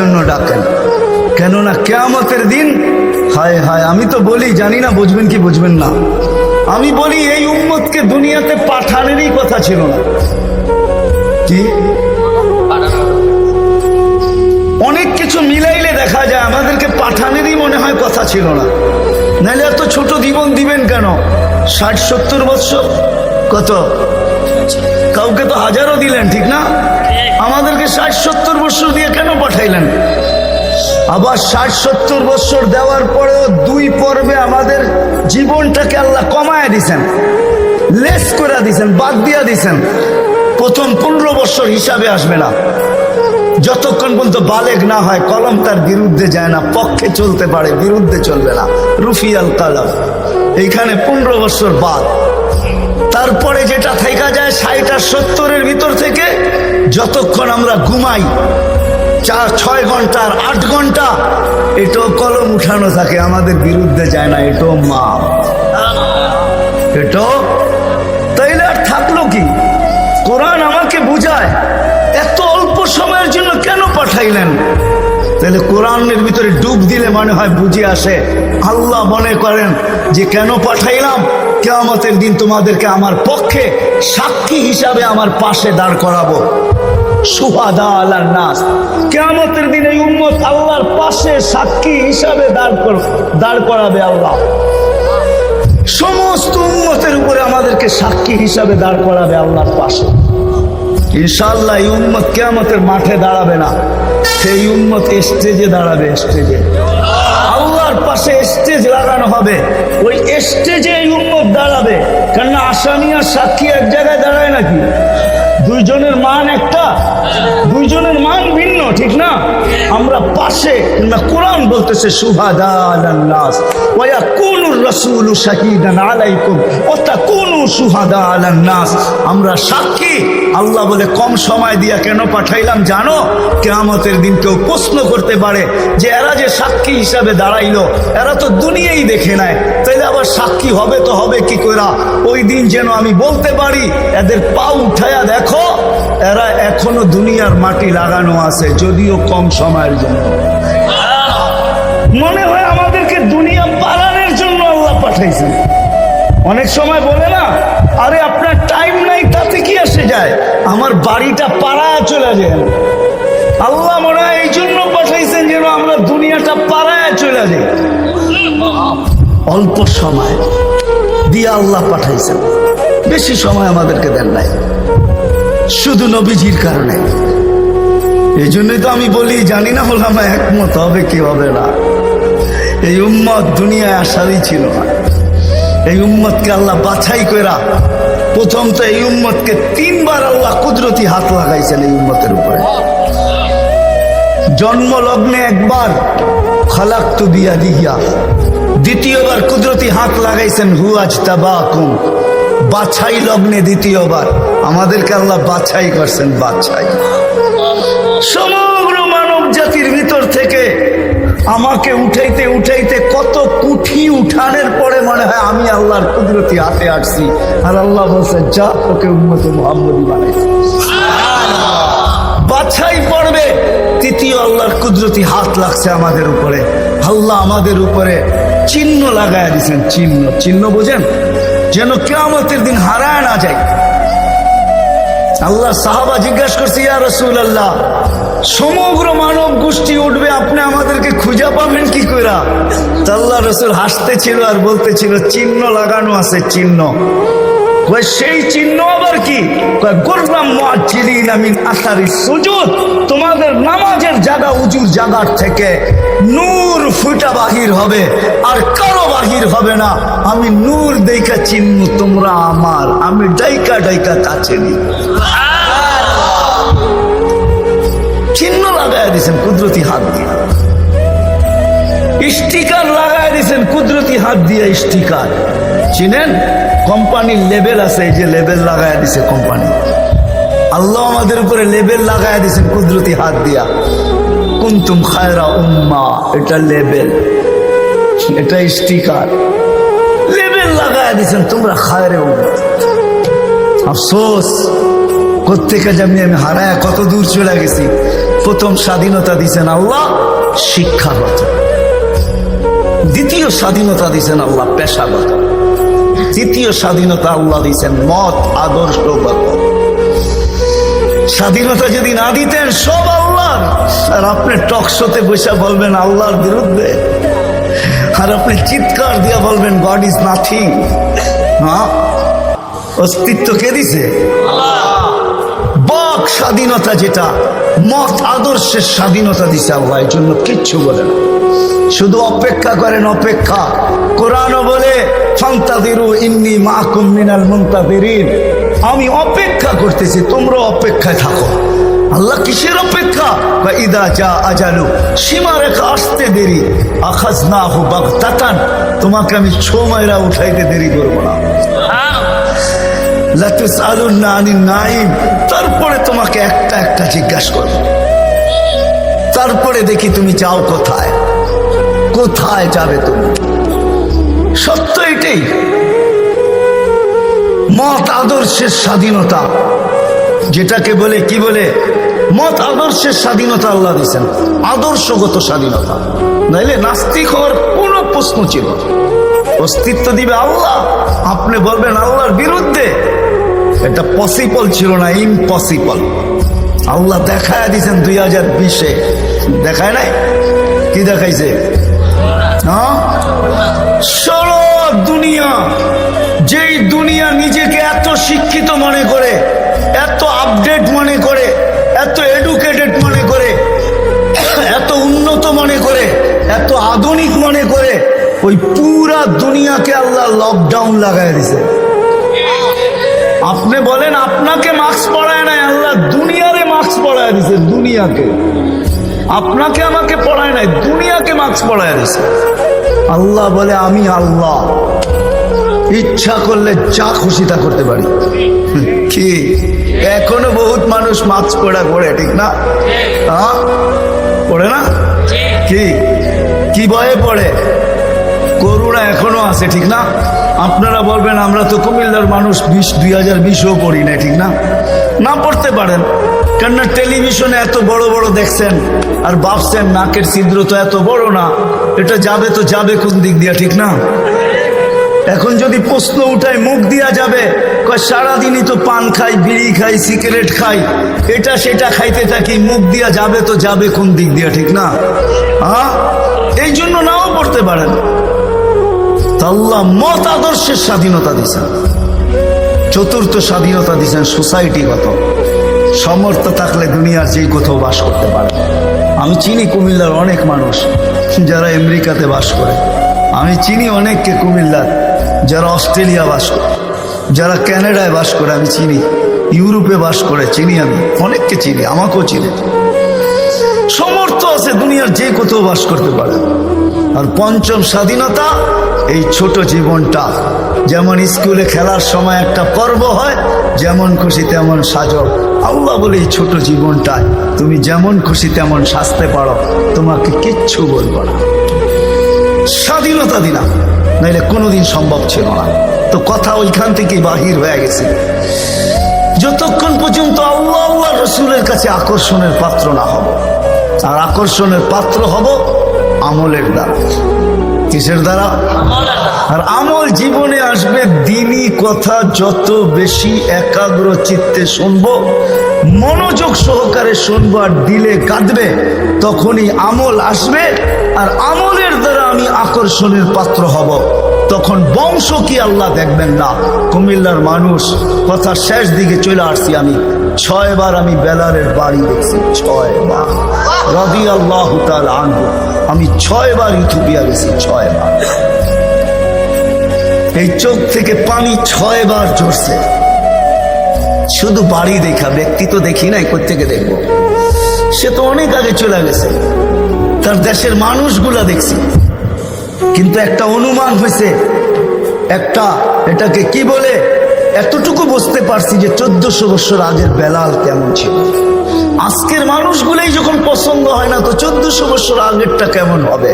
জন্য ডাকেন। কেননা কেয়ামতের দিন, হায় হায়, আমি তো বলি, জানি না বুঝবেন কি বুঝবেন না। আমি বলি, এই উম্মতকে দুনিয়াতে পাঠানেরই কথা ছিল না। কি? অনেক কিছু মিলাইলে দেখা যায়, আমাদেরকে পাঠানেরই মনে হয় কথা ছিল না। নাহলে এত ছোট জীবন দিবেন কেন? ষাট, সত্তর বৎসর? কত? কাউকে তো হাজারও দিলেন, ঠিক না? ষাট সত্তর বৎসর দিয়ে কেন পাঠাইলেন? আবার ষাট সত্তর বৎসর দেওয়ার পরেও দুই পর্বে আমাদের জীবনটাকে আল্লাহ কমায় দিছেন, লেস করে দিছেন, বাদ দিয়া দিছেন। প্রথম পনেরো বৎসর হিসাবে আসবে না। যতক্ষণ পর্যন্ত বালেক না হয়, কলম তার বিরুদ্ধে যায় না, পক্ষে চলতে পারে, বিরুদ্ধে চলবে না। রুফিয়াল কালাম। এইখানে পনেরো বছর বাদ। তারপরে যেটা থেকে যায় ঘুমাই। চার, ছয় ঘণ্টা আর আট ঘণ্টা। এটাও কলম উঠানো থাকে, আমাদের বিরুদ্ধে যায় না, এটাও মা। এটাও? তাইলে আর থাকল কি? কোরআন আমাকে বুঝায়, এত অল্প সময়ের জন্য কেন পাঠাইলেন? তাহলে কোরআনের ভিতরে ডুব দিলে মনে হয় বুঝে আসে, আল্লাহ মনে করেন যে কেন পাঠাইলাম? কেয়ামতের দিন তোমাদেরকে আমার পক্ষে সাক্ষী হিসাবে আমার পাশে দাঁড় করাবো। সুহাদা আল্লাহ নাস। কেয়ামতের দিন এই উম্মত আল্লাহর পাশে সাক্ষী হিসাবে দাঁড় দাঁড় করাবে আল্লাহ। সমস্ত উম্মতের উপরে আমাদেরকে সাক্ষী হিসাবে দাঁড় করাবে আল্লাহর পাশে। ইনশাল্লাহ এই উম্মত কেয়ামতের মাঠে দাঁড়াবে না। সেই উম্মত স্টেজে দাঁড়াবে স্টেজে আল্লাহর পাশে স্টেজ লাগানো হবে। ওই স্টেজে এই উম্মত দাঁড়াবে। কেননা আসামি আর সাক্ষী এক জায়গায় দাঁড়ায় নাকি? দুইজনের মান একটা, দুইজনের মান ভিন্ন, ঠিক না? আমরা পাশে কোরআন বলতেছে ওয়া সুহাদা আলান্নাস আমরা সাক্ষী আল্লাহ বলে, কম সময় দিয়া কেন পাঠাইলাম জানো? কেয়ামতের দিন কেউ প্রশ্ন করতে পারে যে, এরা যে সাক্ষী হিসাবে দাঁড়াইলো, এরা তো দুনিয়াই দেখে নেয় তাইলে আবার সাক্ষী হবে তো হবে কি করা ওই দিন যেন আমি বলতে পারি, এদের পা উঠায়া দেখো, এরা এখনও দুনিয়ার মাটি লাগানো আছে, যদিও কম সময়ের জন্য। মনে হয় আমাদেরকে দুনিয়া পালানোর জন্য আল্লাহ পাঠাইছেন। অনেক সময় বলে না, আরে আপনার আসে যায়, আমার বাড়িটা পাড়ায় চলে যায়। আল্লাহ মনে হয় এই জন্য পাঠাইছেন যেন আমরা দুনিয়াটা পাড়ায় চলে যাই। অল্প সময় দিয়ে আল্লাহ পাঠাইছেন। বেশি সময় আমাদেরকে দেন নাই। শুধু নবীজির কারণে। এই জন্যই তো আমি বলি, জানি না হলাম একমত হবে কি হবে না। এই উম্মত দুনিয়ায় আসারই ছিল না। এই উম্মতকে আল্লাহ বাছাই করা প্রথম তো এই উম্মতকে তিনবার আল্লাহ কুদরতি হাত লাগাইছেন এই উম্মতের উপরে। জন্ম লগ্নে একবার খালাক তু বিয়া দিহিয়া দ্বিতীয়বার কুদরতি হাত লাগাইছেন হুয়াজ তাবাকুম বাছাই লগ্নে দ্বিতীয়বার। আমাদেরকে আল্লাহ বাছাই করছেন, বাছাই। সমগ্র মানব জাতির ভিতর থেকে আমাকে উঠাইতে উঠাইতে কত কুঠি উঠানের পরে মনে হয় আমি আল্লাহর কুদরতি হাতে আসছি। আর আল্লাহ বলছে, যা ওকে উন্মত মোহাম্মদী বানাইছে। বাছাই পড়বে তৃতীয় আল্লাহর কুদরতি হাত লাগছে আমাদের উপরে। আল্লাহ আমাদের উপরে চিহ্ন লাগায় দিছেন চিহ্ন। চিহ্ন বোঝেন? যেন কেয়ামতের দিন হারায় না যায়। আল্লাহ সাহাবা জিজ্ঞাসা করছি, ইয়া রসুল আল্লাহ সমগ্র মানব গোষ্ঠী উঠবে, আপনি আমাদেরকে খুঁজে পাবেন কি কইরা? তা আল্লাহ রসুল হাসতেছিল আর বলতেছিল, চিহ্ন লাগানো আছে, চিহ্ন। সেই চিহ্ন আবার কি? তোমাদের নামাজের জায়গা উজুর জায়গার থেকে নূর ফুটা বাহির হবে আর কারও বাহির হবে না। আমি নূর দেখা চিহ্ন তোমরা আমার। আমি ডাইকা ডাইকা কাছে নি চিহ্ন লাগায় দিছেন কুদরতি হাত দিয়ে। স্টিকার লাগায় দিয়েছেন, কুদরতি হাত দিয়ে স্টিকার। চিনেন? কোম্পানির লেবেল আছে, এই যে লেবেল লাগায় দিছে কোম্পানি। আল্লাহ আমাদের উপরে লেবেল লাগায় দিছেন কুদরতি হাত দিয়া। কুন্তুম খায়রা উম্মা, এটা লেবেল এটা স্টিকার। লেবেল লাগায় দিছেন তোমরা খায়রে উম্মা। আফসোস। কোথেকে যে আমি হারায় কত দূর চলে গেছি। প্রথম স্বাধীনতা দিছেন আল্লাহ শিক্ষাগত দ্বিতীয় স্বাধীনতা দিছেন আল্লাহ, পেশাগত। তৃতীয় স্বাধীনতা আল্লাহ দিছেন মত আদর্শগত স্বাধীনতা যদি না দিতেন, সব আল্লাহর। আর আপনি টকশোতে বসে বলবেন আল্লাহর বিরুদ্ধে। আর আপনি চিৎকার দিয়া বলবেন গড ইজ নাথিং অস্তিত্ব কে দিছে? বাক স্বাধীনতা যেটা, মত আদর্শের স্বাধীনতা দিছে আল্লাহ জন্য কিচ্ছু বলে না। শুধু অপেক্ষা করেন, অপেক্ষা। কোরআনও বলে ইন্নি মিনাল আমি অপেক্ষা করতেছি তোমরা অপেক্ষায় থাকো। আল্লাহ কিসের অপেক্ষা? বা ইদা যা আজালু সীমা রেখা আসতে দেরি। আখাজ না হো বাগ তাতান তোমাকে আমি ছো মায়েরা উঠাইতে দেরি করব না। তারপরে তোমাকে একটা একটা জিজ্ঞাসা করব। তারপরে দেখি তুমি যাও কোথায়। কোথায় যাবে তুমি? সত্য এটাই। মত আদর্শের স্বাধীনতা। যেটাকে বলে, কি বলে? মত আদর্শের স্বাধীনতা আল্লাহ দিয়েছেন। আদর্শগত স্বাধীনতা। নাইলে নাস্তিক হওয়ার কোনো প্রশ্ন ছিল অস্তিত্ব দিবে আল্লাহ। আপনি বলবেন আল্লাহর বিরুদ্ধে। এটা পসিবল ছিল না ইম্পসিবল আল্লাহ দেখায় দিয়েছেন দুই হাজার বিশে। দেখায় নাই? কি দেখাইছে? হ্যাঁ? সারা দুনিয়া। যেই দুনিয়া নিজেকে এত শিক্ষিত মনে করে, এত আপডেট মনে করে, এত এডুকেটেড মনে করে, এত উন্নত মনে করে, এত আধুনিক মনে করে, ওই পুরা দুনিয়াকে আল্লাহ লকডাউন লাগাই দিছে আপনি বলেন, আপনাকে মাস্ক পড়ায় নাই, আল্লাহ দুনিয়ারে মাস্ক পড়ায় দিছে, দুনিয়াকে। আপনাকে আমাকে পড়ায় নাই, দুনিয়াকে মাস্ক পড়ায় দিছে। আল্লাহ বলে, আমি আল্লাহ। ইচ্ছা করলে যা খুশি তা করতে পারি। কি? এখনও বহুত মানুষ মাস্ক পড়া করে ঠিক না? পড়ে না? কি? কি ভয়ে পড়ে? করুণা এখনও আছে, ঠিক না? আপনারা বলবেন, আমরা তো কুমিল্লার মানুষ বিশ, দুই হাজার বিশও পড়ি না ঠিক না? না পড়তে পারেন। কেননা টেলিভিশনে এত বড় বড় দেখছেন, আর ভাবছেন নাকের ছিদ্র তো এত বড় না, এটা যাবে তো যাবে কোন দিক দিয়া, ঠিক না? এখন যদি প্রশ্ন উঠায়, মুখ দিয়া যাবে সারাদিনই তো পান খাই, বিড়ি খাই, সিগারেট খাই, এটা সেটা খাইতে থাকি, মুখ দিয়া যাবে তো যাবে কোন দিক দিয়া, ঠিক না? হ্যাঁ এই জন্য নাও পড়তে পারেন। আল্লাহ মত আদর্শের স্বাধীনতা দিছেন চতুর্থ স্বাধীনতা দিছেন সোসাইটিগত সমর্থ থাকলে দুনিয়ার যেই কোথাও বাস করতে পারে। আমি চিনি কুমিল্লার অনেক মানুষ যারা আমেরিকাতে বাস করে। আমি চিনি অনেককে কুমিল্লার যারা অস্ট্রেলিয়া বাস করে। যারা ক্যানাডায় বাস করে, আমি চিনি। ইউরোপে বাস করে, চিনি আমি। অনেককে চিনি, আমাকেও চিনি। সমর্থ আছে দুনিয়ার যে কোথাও বাস করতে পারে। আর পঞ্চম স্বাধীনতা এই ছোট জীবনটা যেমন স্কুলে খেলার সময় একটা পর্ব হয়, যেমন খুশি তেমন সাজো। আল্লাহ বলে এই ছোট জীবনটায় তুমি যেমন খুশি তেমন সাজতে পারো, তোমাকে কিচ্ছু বলব না। স্বাধীনতা দিলাম, নাইলে কোনোদিন সম্ভব ছিল না। তো কথা ওইখান থেকে বাহির হয়ে গেছে। যতক্ষণ পর্যন্ত আল্লাহ আল্লাহ রসুলের কাছে আকর্ষণের পাত্র না হব, আর আকর্ষণের পাত্র হব আমলের দ্বারা। কিসের দ্বারা? আর আমল জীবনে আসবে, দিনই কথা যত বেশি একাগ্র চিত্তে শুনব, মনোযোগ সহকারে শুনব আর দিলে কাঁদবে, তখনই আমল আসবে, আর আমলের দ্বারা আমি আকর্ষণের পাত্র হব। তখন বংশ কি আল্লাহ দেখবেন না। কুমিল্লার মানুষ কথা শেষ দিকে চলে আসছি আমি। ছয়বার আমি বেলারের বাড়ি দেখছি, ছয়বার। রবি আল্লাহ আনব আমি ছয়বার ইথুপিয়া গেছি, ছয়বার। এই চোখ থেকে পানি ছয়বার ঝরছে। শুধু বাড়ি দেখা, ব্যক্তি তো দেখি নাই কোথেকে দেখব? সে তো অনেক আগে চলে গেছে। তার দেশের মানুষগুলা দেখছি। কিন্তু একটা অনুমান হয়েছে, একটা এটাকে কি বলে, এতটুকু বুঝতে পারছি যে চোদ্দশো বছর আগের বেলাল কেমন ছিল। আজকের মানুষগুলোই যখন পছন্দ হয় না, তো চোদ্দশো বছর আগেরটা কেমন হবে?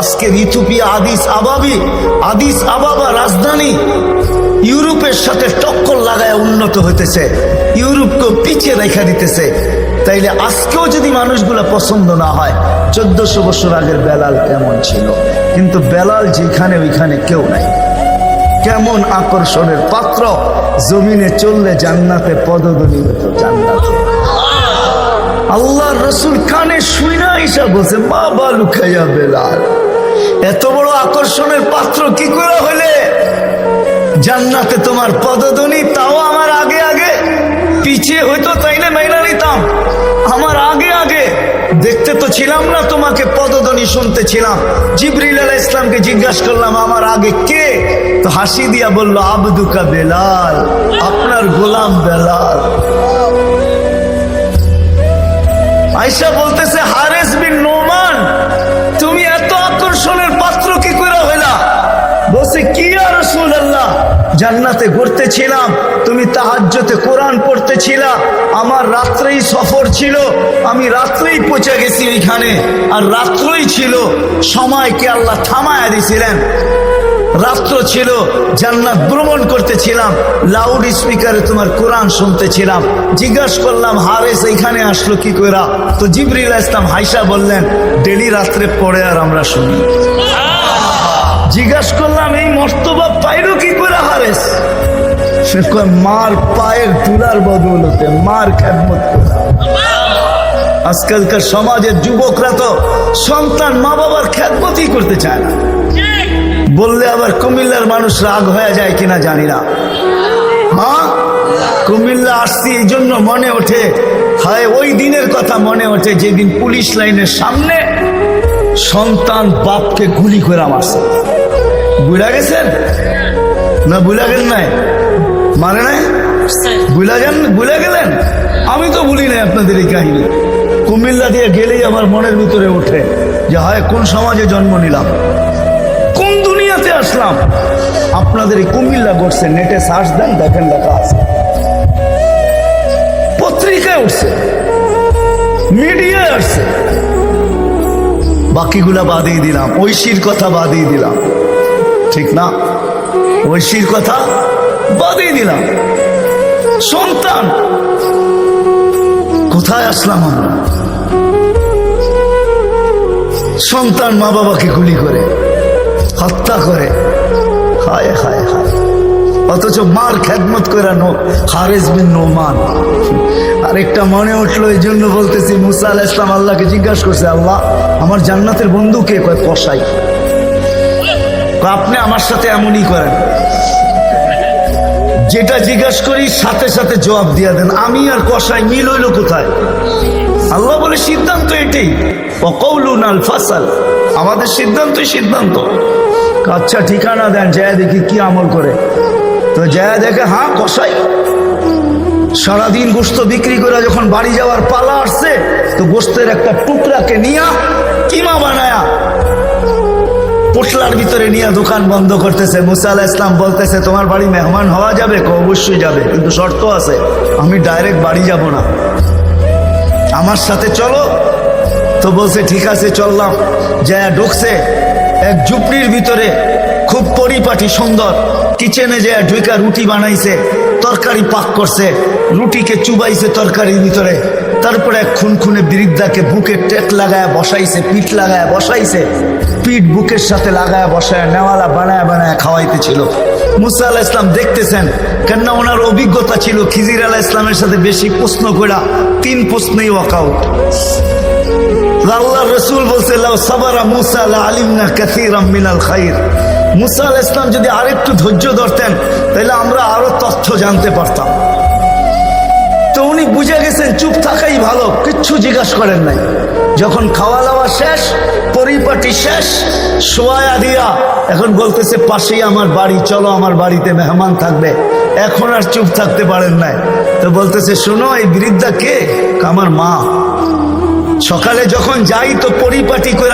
আজকের ইথুপিয়া আদিস আবাবি, আদিস আবাবা রাজধানী ইউরোপের সাথে টক্কর লাগায় উন্নত হইতেছে ইউরোপকে পিছিয়ে রেখা দিতেছে। তাইলে আজকেও যদি মানুষগুলো পছন্দ না হয়, চোদ্দশো বছর আগের বেলাল কেমন ছিল? কিন্তু বেলাল যেখানে ওইখানে কেউ নাই। কেমন আকর্ষণের পাত্র? জমিনে চললে জান্নাতে পদধ্বনি হতো জান্নাতে। আল্লাহ রসুল কানে শুই না ঈশা বলছে বাবা লুকাইয়া বেলাল। এত বড় আকর্ষণের পাত্র কি করে হলে? জান্নাতে তোমার পদধ্বনি, তাও আমার আগে আগে। পিছিয়ে হইতো তাইলে মাইনা নিতাম? আমার আগে আগে। দেখতে তো ছিলাম না তোমাকে, পদধ্বনি শুনতে ছিলাম। জিবরিল আলাহ ইসলামকে জিজ্ঞাসা করলাম, আমার আগে কে? তো হাসি দিয়া বলল, আবদুকা বেলাল, আপনার গোলাম বেলাল। আয়সা বলতেছে, হারেস বিন নোমান, তুমি এত আকর্ষণের পাত্র কি করে হইলা? বলছে, কি আর রসুল আল্লাহ জান্নাতে ঘুরতেছিলাম, তুমি তাহাজ্জতে কোরআন পড়তেছিলা, আমার রাত্রেই সফর ছিল, আমি রাত্রেই পৌঁছে গেছি ওইখানে, আর রাত্রই ছিল, সময়কে আল্লাহ থামায়া দিছিলেন। রাত্র ছিল, জান্নাত ভ্রমণ করতেছিলাম লাউড স্পিকারে তোমার কোরআন শুনতেছিলাম। জিজ্ঞাসা করলাম, হারেস এইখানে আসলো কি কইরা? তো জিবরিল ইসলাম হাইসা বললেন, ডেলি রাত্রে পড়ে আর আমরা শুনি। জিজ্ঞাসা করলাম, এই মর্তবা পাইলো কি করে হারেস? সে মার পায়ের তুলার বদৌলতে, মার খেদমত আজকালকার সমাজের যুবকরা তো সন্তান মা বাবার খ্যাতমতই করতে চায় না। বললে আবার কুমিল্লার মানুষ রাগ হয়ে যায় কিনা জানি না। হ্যাঁ কুমিল্লা আসছি এই জন্য মনে ওঠে, হয় ওই দিনের কথা মনে ওঠে যেদিন পুলিশ লাইনের সামনে সন্তান বাপকে গুলি করে মারছে। বুঝা গেছেন? না বুঝা গেল নাই? মানে নাই? বুঝা গেল বুঝা গেলেন? আমি তো ভুলি নাই আপনাদের এই কাহিনী। কুমিল্লা দিয়ে গেলেই আমার মনের ভিতরে ওঠে যে হয় কোন সমাজে জন্ম নিলাম। আসলাম। আপনাদের কুমিল্লা ঘটছে, নেটে সার্চ দেন, দেখেন লেখা আছে। পত্রিকায় উঠছে, মিডিয়ায় আসছে। বাকিগুলা বাদিয়ে দিলাম, ঐশীর কথা বাদিয়ে দিলাম। ঠিক না? ঐশীর কথা বাদিয়ে দিলাম। সন্তান, কোথায় আসলাম আমরা? সন্তান মা বাবাকে গুলি করে। হত্যা করে। হায় হায় হায়। অথচ মার খেদমত করে নো হারেস বিন নোমান। আরেকটা মনে উঠল এই জন্য বলতেছি, মুসা আল ইসলাম আল্লাহকে জিজ্ঞাসা করছে, আল্লাহ, আমার জান্নাতের বন্ধু কে? কয় কষাই আপনি আমার সাথে এমনই করেন। যেটা জিজ্ঞাসা করি, সাথে সাথে জবাব দিয়া দেন। আমি আর কষাই মিল হইল কোথায়? আল্লাহ বলে, সিদ্ধান্ত আল ফাসাল। আমাদের সিদ্ধান্তই সিদ্ধান্ত। আচ্ছা ঠিকানা দেন, জয়া দেখি কি আমল করে। তো জয়া দেখে হ্যাঁ কষাই সারাদিন গোস্ত বিক্রি করে যখন বাড়ি যাওয়ার পালা আসছে, তো গোস্তের একটা টুকরাকে নিয়া কিমা বানায়া পোটলার ভিতরে নিয়ে দোকান বন্ধ করতেছে। মুসা ইসলাম বলতেছে, তোমার বাড়ি মেহমান হওয়া যাবে? অবশ্যই যাবে, কিন্তু শর্ত আছে, আমি ডাইরেক্ট বাড়ি যাব না। আমার সাথে চলো। তো বলছে, ঠিক আছে, চললাম। যা ঢুকছে এক ঝুপড়ির ভিতরে খুব পরিপাটি সুন্দর কিচেনে যে ঢুকা রুটি বানাইছে, তরকারি পাক করছে, রুটিকে চুবাইছে তরকারির ভিতরে। তারপরে এক খুন খুনে বৃদ্ধাকে বুকে টেক লাগায় বসাইছে, পিঠ লাগায় বসাইছে, পিঠ বুকের সাথে লাগায় বসায় নেওয়ালা বানায় বানায় খাওয়াইতেছিল। মুসা আলাহ ইসলাম দেখতেছেন, কেননা ওনার অভিজ্ঞতা ছিল খিজির আলাহ ইসলামের সাথে বেশি প্রশ্ন করা তিন প্রশ্নেই ওয়াকাউট আল্লাহ রসুল বলছে সাবারা মুসা, লা আলিমনা কাসীরাম মিনাল খাইর। মুসা আলাইহিস ইসলাম যদি আরেকটু ধৈর্য ধরতেন, তাহলে আমরা আরও তথ্য জানতে পারতাম। তো উনি বুঝে গেছেন, চুপ থাকাই ভালো, কিচ্ছু জিজ্ঞাসা করেন নাই। যখন খাওয়া দাওয়া শেষ, পরিপাটি শেষ সোয়া দিয়া এখন বলতেছে, পাশেই আমার বাড়ি, চলো আমার বাড়িতে মেহমান থাকবে। এখন আর চুপ থাকতে পারেন নাই। তো বলতেছে, শোনো, এই বৃদ্ধা কে? আমার মা। সকালে যখন যাই তো পরিপাটি করে